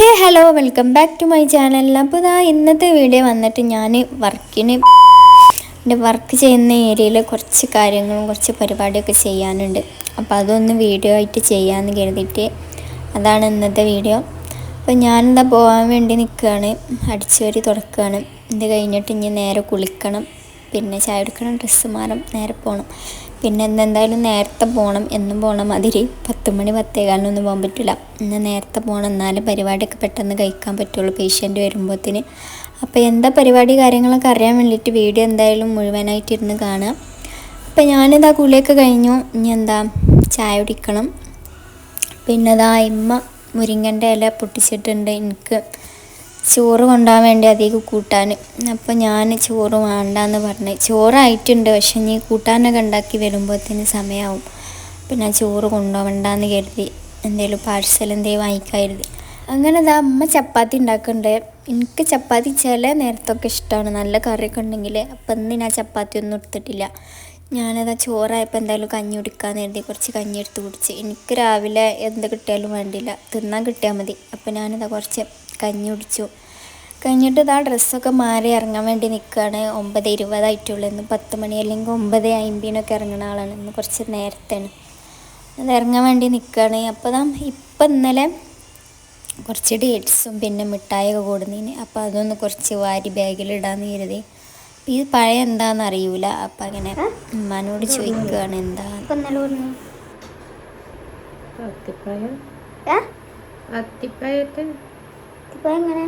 Hey hello welcome back to my channel. അപ്പോൾ ഇതാ ഇന്നത്തെ വീഡിയോ വന്നിട്ട് ഞാൻ വർക്കിന് എന്റെ വർക്ക് ചെയ്യുന്ന ഏരിയയിൽ കുറച്ച് കാര്യങ്ങളും കുറച്ച് പരിപാടിയൊക്കെ ചെയ്യാനുണ്ട്. അപ്പോൾ അതൊന്ന് വീഡിയോ ആയിട്ട് ചെയ്യാമെന്ന് കരുതിയിട്ട് അതാണ് ഇന്നത്തെ വീഡിയോ. അപ്പോൾ ഞാനെന്താ പോകാൻ വേണ്ടി നിൽക്കുകയാണ് അടിച്ചു വരി തുടക്കുകയാണ് ഇത് കഴിഞ്ഞിട്ട് ഇനി നേരെ കുളിക്കണം. പിന്നെ ചായ എടുക്കണം ഡ്രസ്സ് മാറും നേരെ പോകണം പിന്നെ ഇന്ന് എന്തായാലും നേരത്തെ പോകണം എന്നും പോകണം മാതിരി പത്ത് മണി പത്തേകാലിനൊന്നും പോകാൻ പറ്റില്ല. ഇന്ന് നേരത്തെ പോകണം എന്നാലും പരിപാടിയൊക്കെ പെട്ടെന്ന് കഴിക്കാൻ പറ്റുള്ളൂ പേഷ്യന്റ് വരുമ്പോഴത്തേന് അപ്പോൾ എന്താ പരിപാടി കാര്യങ്ങളൊക്കെ അറിയാൻ വേണ്ടിയിട്ട് വീഡിയോ എന്തായാലും മുഴുവനായിട്ട് ഇരുന്ന് കാണുക അപ്പോൾ ഞാനിതാ കുളിയൊക്കെ കഴിഞ്ഞു. ഇനി എന്താ ചായ കുടിക്കണം. പിന്നെ ഇതാ ഇമ്മ മുരിങ്ങന്റെ ഇല പൊട്ടിച്ചിട്ടുണ്ട്. എനിക്ക് ചോറ് കൊണ്ടുപോകാൻ വേണ്ടി അധികം കൂട്ടാൻ. അപ്പോൾ ഞാൻ ചോറ് വേണ്ടാന്ന് പറഞ്ഞ്. ചോറായിട്ടുണ്ട് പക്ഷെ ഇനി കൂട്ടാനൊക്കെ ഉണ്ടാക്കി വരുമ്പോഴത്തേന് സമയമാവും അപ്പം ഞാൻ ചോറ് കൊണ്ടുപോകണ്ടെന്ന് കരുതി. എന്തെങ്കിലും പാഴ്സൽ എന്തെങ്കിലും വാങ്ങിക്കായിരുന്നു അങ്ങനെ ഇതാ അമ്മ ചപ്പാത്തി ഉണ്ടാക്കുന്നുണ്ട്. എനിക്ക് ചപ്പാത്തി ചില നേരത്തൊക്കെ ഇഷ്ടമാണ്. നല്ല കറിയൊക്കെ ഉണ്ടെങ്കിൽ അപ്പം ഇന്ന് ഞാൻ ചപ്പാത്തി ഒന്നും എടുത്തിട്ടില്ല. ഞാനതാ ചോറായപ്പോൾ എന്തായാലും കഞ്ഞി കുടിക്കാൻ നേരത്തെ കുറച്ച് കഞ്ഞി എടുത്ത് കുടിച്ച്. എനിക്ക് രാവിലെ എന്ത് കിട്ടിയാലും വേണ്ടില്ല തിന്നാൻ കിട്ടിയാൽ മതി. അപ്പോൾ ഞാനതാ കുറച്ച് കഞ്ഞി കുടിച്ചു കഴിഞ്ഞിട്ട് ഇതാ ഡ്രസ്സൊക്കെ മാറി ഇറങ്ങാൻ വേണ്ടി നിൽക്കുകയാണ് ഒമ്പത് ഇരുപതായിട്ടുള്ളൂ ഇന്ന് പത്ത് മണി അല്ലെങ്കിൽ ഒമ്പത് അമ്പതിനൊക്കെ ഇറങ്ങുന്ന ആളാണ്. ഇന്ന് കുറച്ച് നേരത്തെയാണ്. അത് ഇറങ്ങാൻ വേണ്ടി നിൽക്കുകയാണ് അപ്പോൾ ദാ ഇപ്പം ഇന്നലെ കുറച്ച് ഡേറ്റ്സും പിന്നെ മിഠായിയൊക്കെ കൂടുന്നതിന് അപ്പോൾ അതൊന്ന് കുറച്ച് വാരി ബാഗിലിടാന്ന് കരുതി. ഇത് പഴയ എന്താണെന്ന് അറിയൂല. അപ്പം അങ്ങനെ ഉമ്മാനോട് ചോദിക്കുകയാണ് എന്താ. അത്തിപ്പഴം? ഏ? അത്തിപ്പഴത്തെ ഇപ്പൊ എങ്ങനെ.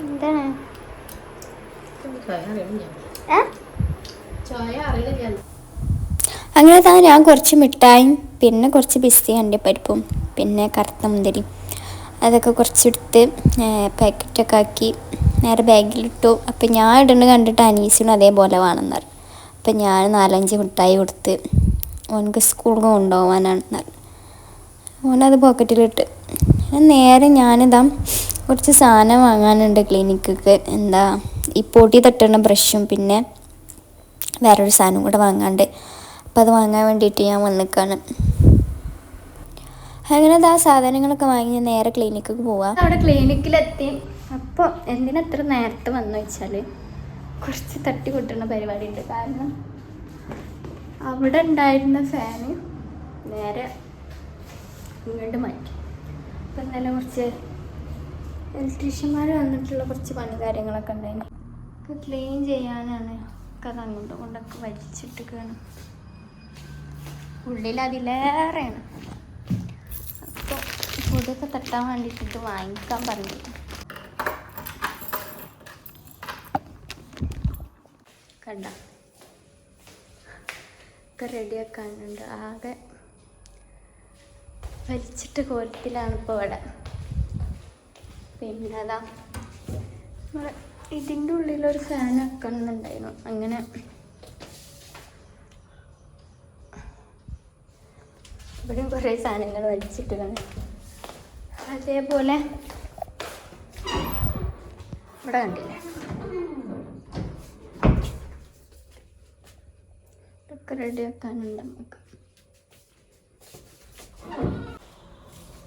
എന്താണ്? അങ്ങനെ താ ഞാൻ കുറച്ച് മിഠായും പിന്നെ കുറച്ച് ബിസ്തി അണ്ടിപ്പരിപ്പും പിന്നെ കറുത്ത മുന്തിരി അതൊക്കെ കുറച്ചെടുത്ത് പാക്കറ്റൊക്കെ ആക്കി നേരെ ബാഗിലിട്ടു. അപ്പം ഞാൻ ഇടുന്നത് കണ്ടിട്ട് അനീസിനും അതേപോലെ വേണമെന്ന് പറഞ്ഞു അപ്പം ഞാൻ നാലഞ്ച് മിഠായി കൊടുത്ത് ഓനക്ക് സ്കൂളിൽ കൊണ്ടുപോകാനാണെന്ന് പറഞ്ഞു ഓനത് പോക്കറ്റിലിട്ട്. നേരെ ഞാനിതാ കുറച്ച് സാധനം വാങ്ങാനുണ്ട് ക്ലിനിക്കൊക്കെ. എന്താ ഈ പൊടി തട്ടുന്ന ബ്രഷും പിന്നെ വേറൊരു സാധനം കൂടെ വാങ്ങാണ്ട്. അപ്പം അത് വാങ്ങാൻ വേണ്ടിയിട്ട് ഞാൻ വന്നിക്കാണ്. അങ്ങനെ ആ സാധനങ്ങളൊക്കെ വാങ്ങി നേരെ ക്ലിനിക്കൊക്കെ പോവാം. അവിടെ ക്ലിനിക്കിലെത്തി. അപ്പോൾ എന്തിനാ എത്ര നേരത്തെ വന്നു വെച്ചാൽ കുറച്ച് തട്ടി കൊട്ടുന്ന പരിപാടി ഉണ്ട് കാരണം അവിടെ ഉണ്ടായിരുന്ന ഫാന് നേരെ ഇങ്ങോട്ട് മാറ്റി. അപ്പം ഇന്നലെ കുറച്ച് ഇലക്ട്രീഷ്യന്മാർ വന്നിട്ടുള്ള കുറച്ച് പണി കാര്യങ്ങളൊക്കെ ഉണ്ടായിരുന്നു ഒക്കെ ക്ലീൻ ചെയ്യാനാണ് കഥ അങ്ങോട്ടും കൊണ്ടൊക്കെ വലിച്ചിട്ടൊക്കെയാണ് ഉള്ളിൽ അതിലേറെയാണ്. അപ്പോൾ പൊടിയൊക്കെ തട്ടാൻ വേണ്ടിയിട്ട് വാങ്ങിക്കാൻ പറഞ്ഞു കണ്ട. ഒക്കെ റെഡിയാക്കാനുണ്ട് ആകെ വലിച്ചിട്ട് കോലത്തിലാണ് ഇപ്പോൾ ഇവിടെ. പിന്നെ അതാ നമ്മളെ ഇതിന്റെ ഉള്ളിലൊരു ഫാൻ വെക്കണമെന്നുണ്ടായിരുന്നു അങ്ങനെ ഇവിടെയും കുറേ സാധനങ്ങൾ വലിച്ചിട്ടുണ്ട് അതേപോലെ ഇവിടെ കണ്ടില്ലേ? റെഡിയാക്കാനുണ്ട് നമുക്ക്.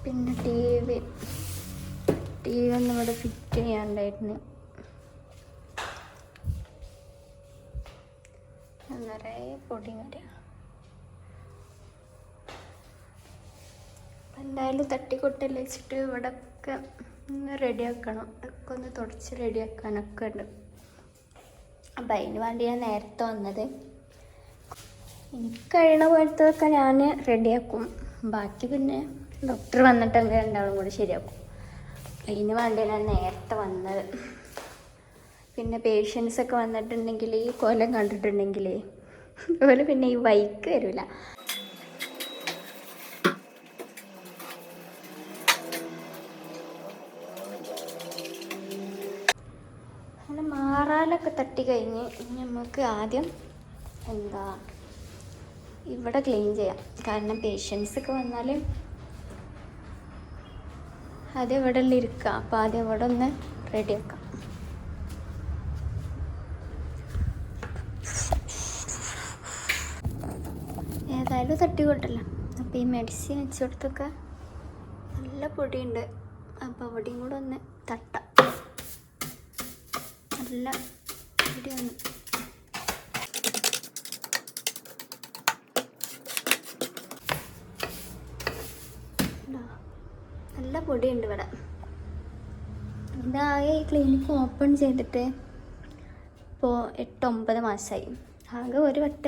പിന്നെ ടി വി. ടി വി ഒന്നും ഇവിടെ ഫിറ്റ് ചെയ്യാണ്ടായിരുന്നു. നിറയെ പൊടി വരിക എന്തായാലും തട്ടിക്കൊട്ടല്ലേ വെച്ചിട്ട് ഇവിടെ ഒക്കെ ഒന്ന് റെഡിയാക്കണം ഇതൊക്കെ ഒന്ന് തുടച്ച് റെഡിയാക്കാനൊക്കെ ഉണ്ട്. അപ്പം അതിന് വേണ്ടി ഞാൻ നേരത്തെ വന്നത്. കഴിയണ പോലത്തൊക്കെ ഞാൻ റെഡിയാക്കും. ബാക്കി പിന്നെ ഡോക്ടർ വന്നിട്ട് അങ്ങനെ രണ്ടാളും കൂടി ശരിയാക്കും. അതിന് വേണ്ടി ഞാൻ നേരത്തെ വന്നത്. പിന്നെ പേഷ്യൻസ് ഒക്കെ വന്നിട്ടുണ്ടെങ്കിൽ ഈ കൊലം കണ്ടിട്ടുണ്ടെങ്കിൽ അതുപോലെ പിന്നെ ഈ വൈക്ക് വരില്ല അങ്ങനെ മാറാലൊക്കെ തട്ടി കഴിഞ്ഞ് നമുക്ക് ആദ്യം എന്താ ഇവിടെ ക്ലീൻ ചെയ്യാം. കാരണം പേഷ്യൻസ് ഒക്കെ വന്നാൽ അത് ഇവിടെ എല്ലാം ഇരിക്കുക അപ്പം അത് ഇവിടെ ഒന്ന് റെഡിയാക്കാം ഏതായാലും തട്ടിക്കൊട്ടല്ല അപ്പോൾ ഈ മെഡിസിൻ വെച്ചുകൊടുത്തൊക്കെ നല്ല പൊടിയുണ്ട്. അപ്പോൾ അവിടെയും കൂടെ ഒന്ന് തട്ടാം. നല്ല പൊടി നല്ല പൊടിയുണ്ട് ഇവിടെ. ഇതാകെ ഈ ക്ലിനിക്ക് ഓപ്പൺ ചെയ്തിട്ട് ഇപ്പോൾ എട്ട് ഒമ്പത് മാസമായി ആകെ ഒരു വട്ട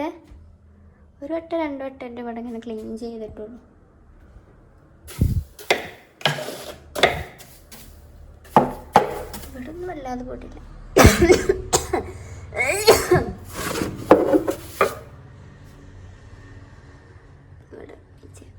ഒരു വട്ട രണ്ട് വട്ടം എന്റെ ഇവിടെ ഇങ്ങനെ ക്ലീൻ ചെയ്തിട്ടുള്ളൂ. ഇവിടെ ഒന്നും വല്ലാതെ പൊടിയില്ല ഇവിടെ ഇച്ചിരി.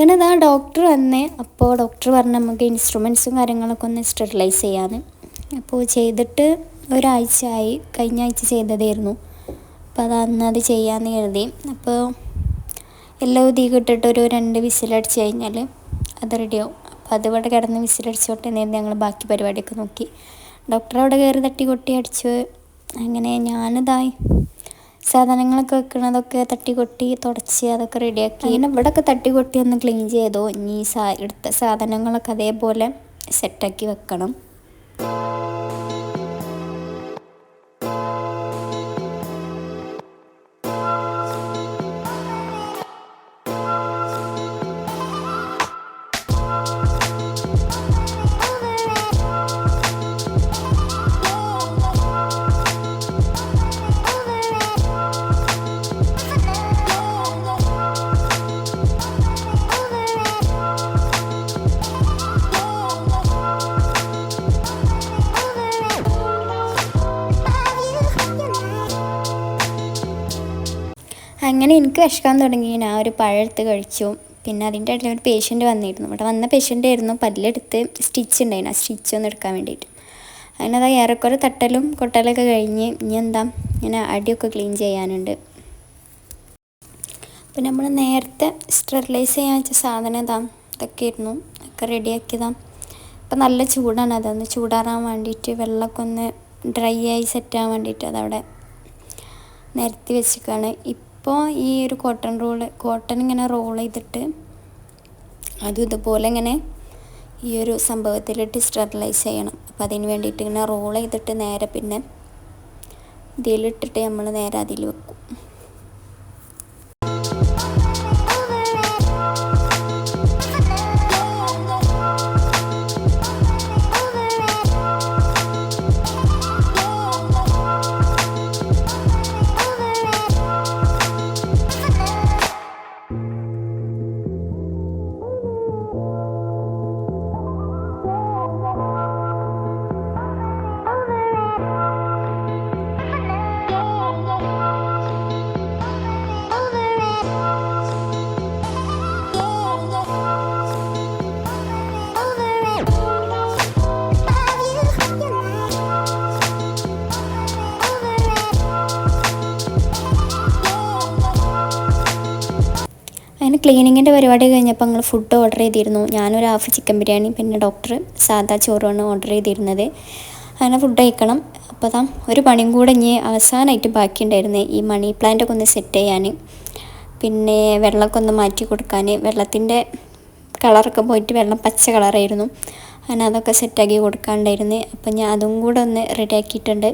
അങ്ങനെ ആ ഡോക്ടർ വന്നേ. അപ്പോൾ ഡോക്ടർ പറഞ്ഞ് നമുക്ക് ഇൻസ്ട്രുമെൻസും കാര്യങ്ങളൊക്കെ ഒന്ന് സ്റ്റെറിലൈസ് ചെയ്യാന്ന്. അപ്പോൾ ചെയ്തിട്ട് ഒരാഴ്ച ആയി കഴിഞ്ഞ ആഴ്ച ചെയ്തതായിരുന്നു. അപ്പോൾ അത് അന്ന് അത് ചെയ്യാമെന്ന് കരുതി. അപ്പോൾ എല്ലാം തീ കിട്ടിട്ട് ഒരു രണ്ട് വിസിലടിച്ച് കഴിഞ്ഞാൽ അത് റെഡിയാവും അപ്പോൾ അതിവിടെ കിടന്ന് വിസിലടിച്ചോട്ടെ നേരത്തെ ഞങ്ങൾ ബാക്കി പരിപാടിയൊക്കെ നോക്കി. ഡോക്ടർ അവിടെ കയറി തട്ടി കൊട്ടി അടിച്ചു. അങ്ങനെ ഞാനിതായി. സാധനങ്ങളൊക്കെ വെക്കണതൊക്കെ തട്ടി കൊട്ടി തുടച്ച് അതൊക്കെ റെഡിയാക്കി. ഇവിടെയൊക്കെ തട്ടി കൊട്ടി ഒന്ന് ക്ലീൻ ചെയ്തോ. ഇനി സാ എടുത്ത സാധനങ്ങളൊക്കെ അതേപോലെ സെറ്റാക്കി വെക്കണം. എനിക്ക് വിശക്കാൻ തുടങ്ങി. ഞാൻ ഒരു പഴത്ത് കഴിച്ചു. പിന്നെ അതിന്റെ ഇടയിൽ ഒരു പേഷ്യന്റ് വന്നിരുന്നു. അവിടെ വന്ന പേഷ്യന്റ് ആയിരുന്നു. പല്ലെടുത്ത് സ്റ്റിച്ച് ഉണ്ടായിരുന്നു. ആ സ്റ്റിച്ച് ഒന്ന് എടുക്കാൻ വേണ്ടിയിട്ട്. അങ്ങനെ അതാ ഏറെക്കുറെ തട്ടലും കൊട്ടലൊക്കെ കഴിഞ്ഞ് ഇനി എന്താ ഇങ്ങനെ അടിയൊക്കെ ക്ലീൻ ചെയ്യാനുണ്ട്. അപ്പം നമ്മൾ നേരത്തെ സ്റ്റെറിലൈസ് ചെയ്യാൻ വെച്ച സാധനം ഇതാ. ഇതൊക്കെ ആയിരുന്നു. ഒക്കെ റെഡിയാക്കിയതാ അപ്പം നല്ല ചൂടാണ് അതൊന്ന് ചൂടാറാൻ വേണ്ടിയിട്ട് വെള്ളമൊക്കെ ഒന്ന് ഡ്രൈ ആയി സെറ്റ് ആവാൻ വേണ്ടിയിട്ട് അതവിടെ നിരത്തി വെച്ചിക്കാണ് ഇപ്പോൾ ഈ ഒരു കോട്ടൺ റോൾ കോട്ടൺ ഇങ്ങനെ റോൾ ചെയ്തിട്ട് അതും ഇതുപോലെ ഇങ്ങനെ ഈ ഒരു സംഭവത്തിലിട്ട് സ്റ്റെറിലൈസ് ചെയ്യണം. അപ്പോൾ അതിന് വേണ്ടിയിട്ട് ഇങ്ങനെ റോൾ ചെയ്തിട്ട് നേരെ പിന്നെ ഇതിലിട്ടിട്ട് നമ്മൾ നേരെ അതിൽ വെക്കും. ക്ലീനിങ്ങിന്റെ പരിപാടി കഴിഞ്ഞപ്പോൾ ഞങ്ങൾ ഫുഡ് ഓർഡർ ചെയ്തിരുന്നു. ഞാനൊരു ഹാഫ് ചിക്കൻ ബിരിയാണി പിന്നെ ഡോക്ടർ സാദാ ചോറുമാണ് ഓർഡർ ചെയ്തിരുന്നത്. അങ്ങനെ ഫുഡ് കഴിക്കണം. അപ്പോൾ താ ഒരു പണിയും കൂടെ ഇനി അവസാനമായിട്ട് ബാക്കിയുണ്ടായിരുന്നേ ഈ മണി പ്ലാന്റൊക്കെ ഒന്ന് സെറ്റ് ചെയ്യാൻ പിന്നെ വെള്ളമൊക്കെ ഒന്ന് മാറ്റി കൊടുക്കാൻ വെള്ളത്തിന്റെ കളറൊക്കെ പോയിട്ട് വെള്ളം പച്ച കളറായിരുന്നു അങ്ങനെ അതൊക്കെ സെറ്റാക്കി കൊടുക്കാനുണ്ടായിരുന്നു. അപ്പം ഞാൻ അതും കൂടെ ഒന്ന് റെഡിയാക്കിയിട്ടുണ്ട്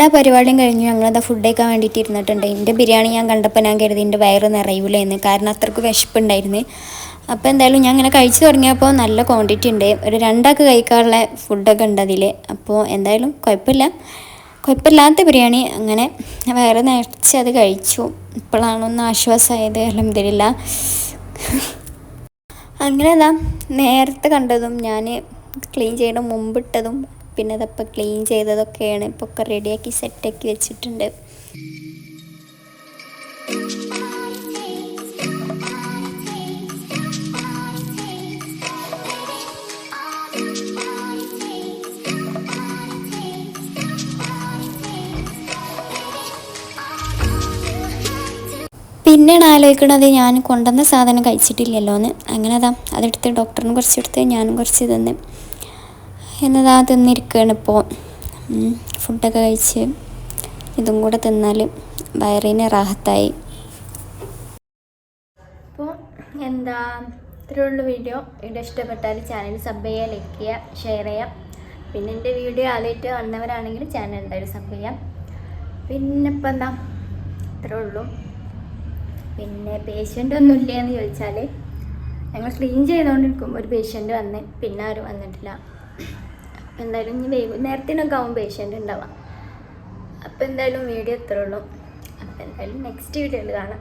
എല്ലാ പരിപാടിയും കഴിഞ്ഞു. ഞങ്ങളത് ഫുഡ് കഴിക്കാൻ വേണ്ടിയിട്ട് ഇരുന്നിട്ടുണ്ട് എന്റെ ബിരിയാണി ഞാൻ കണ്ടപ്പോൾ ഞാൻ കരുതി എന്റെ വയറ് നിറയൂല എന്ന് കാരണം അത്രയ്ക്ക് വിശപ്പുണ്ടായിരുന്നു. അപ്പോൾ എന്തായാലും ഞാൻ ഇങ്ങനെ കഴിച്ചു തുടങ്ങിയപ്പോൾ നല്ല ക്വാണ്ടിറ്റി ഉണ്ട്. ഒരു രണ്ടാൾക്ക് കഴിക്കാനുള്ള ഫുഡൊക്കെ ഉണ്ട് അതിൽ അപ്പോൾ എന്തായാലും കുഴപ്പമില്ല കുഴപ്പമില്ലാത്ത ബിരിയാണി. അങ്ങനെ വയറ് നിറച്ച് അത് കഴിച്ചു. ഇപ്പോഴാണൊന്ന് ആശ്വാസമായത് അലഹമില്ല അങ്ങനെ അതാ നേരത്തെ കണ്ടതും ഞാൻ ക്ലീൻ ചെയ്യണം മുമ്പിട്ടതും പിന്നെ അതപ്പോൾ ക്ലീൻ ചെയ്തതൊക്കെയാണ്. ഇപ്പോൾ ഒക്കെ റെഡിയാക്കി സെറ്റാക്കി വെച്ചിട്ടുണ്ട്. പിന്നെയാണ് ആലോചിക്കണത് ഞാൻ കൊണ്ടുവന്ന സാധനം കഴിച്ചിട്ടില്ലല്ലോ എന്ന് അങ്ങനെ അതാ അതെടുത്ത് ഡോക്ടറിന് കുറച്ചെടുത്ത് ഞാനും കുറച്ച് തന്ന്. എന്നതാ തിന്നിരിക്കുകയാണ് ഇപ്പോൾ ഫുഡൊക്കെ കഴിച്ച് ഇതും കൂടെ തിന്നാൽ വയറിന് റാഹത്തായി. അപ്പോൾ എന്താ ഇത്രയുള്ള വീഡിയോ. വീഡിയോ ഇഷ്ടപ്പെട്ടാൽ ചാനൽ സബ് ചെയ്യുക ലൈക്ക് ചെയ്യുക ഷെയർ ചെയ്യാം പിന്നെ എന്റെ വീഡിയോ ആദ്യമായിട്ട് വന്നവരാണെങ്കിൽ ചാനൽ എന്തായാലും സബ് ചെയ്യാം. പിന്നെ ഇപ്പം എന്താ ഇത്രേ ഉള്ളൂ. പിന്നെ പേഷ്യന്റ് ഒന്നും ഇല്ല എന്ന് ചോദിച്ചാൽ ഞങ്ങൾ ക്ലീൻ ചെയ്തുകൊണ്ടിരിക്കും. ഒരു പേഷ്യന്റ് വന്ന് പിന്നെ ആരും വന്നിട്ടില്ല. എന്തായാലും ഇനി വൈകുന്നേരത്തിനൊക്കെ ആവും പേഷ്യന്റ് ഉണ്ടാവാം അപ്പം എന്തായാലും വീഡിയോ ഇത്രേ ഉള്ളൂ. അപ്പം എന്തായാലും നെക്സ്റ്റ് വീഡിയോയിൽ കാണാം.